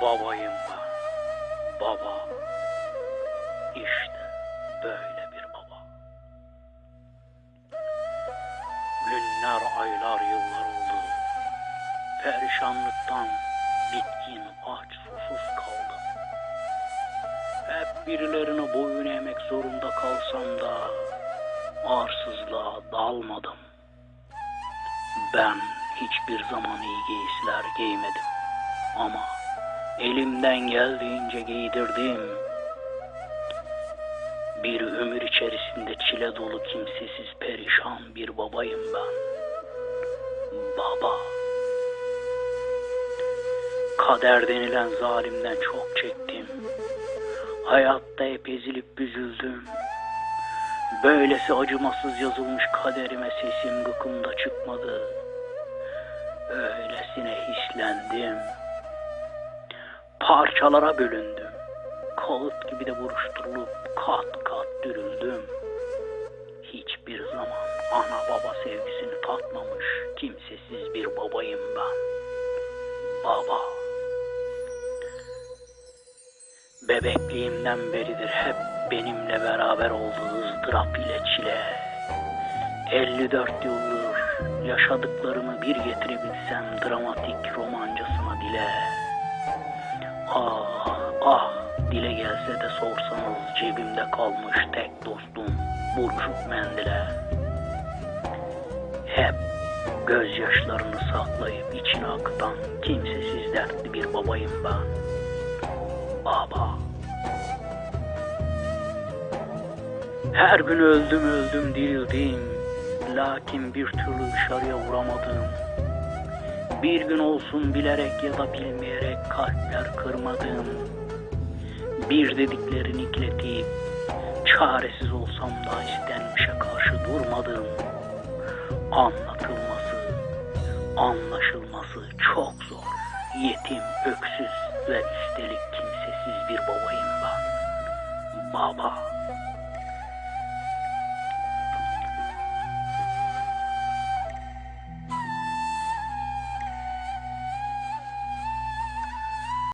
Babayım ben. Baba. İşte böyle bir baba. Günler, aylar, yıllar oldu. Perişanlıktan bitkin, aç, susuz kaldım. Hep birilerine boyun eğmek zorunda kalsam da arsızlığa dalmadım. Ben hiçbir zaman iyi giysiler giymedim. Ama elimden geldiğince giydirdim. Bir ömür içerisinde çile dolu kimsesiz perişan bir babayım ben. Baba. Kader denilen zalimden çok çektim. Hayatta hep ezilip büzüldüm. Böylesi acımasız yazılmış kaderime sesim gıkımda çıkmadı. Öylesine hislendim. Parçalara bölündüm. Kağıt gibi de buruşturulup kat kat dürüldüm. Hiçbir zaman ana baba sevgisini tatmamış kimsesiz bir babayım ben. Baba. Bebekliğimden beridir hep benimle beraber olduğu ızdırap ile çile. 54 yıldır yaşadıklarımı bir getirebilsem dramatik romancasına dile. Ah ah dile gelse de sorsanız cebimde kalmış tek dostum buruşuk mendile. Hep gözyaşlarını saklayıp içine akıtan kimsesiz dertli bir babayım ben. Baba. Her gün öldüm öldüm dirildim. Lakin bir türlü dışarıya vuramadım. Bir gün olsun bilerek ya da bilmeyerek kalpler kırmadım. Bir dediklerini ikletip çaresiz olsam da istenmişe karşı durmadım. Anlatılması, anlaşılması çok zor. Yetim, öksüz ve üstelik kimsesiz bir babayım ben. Baba.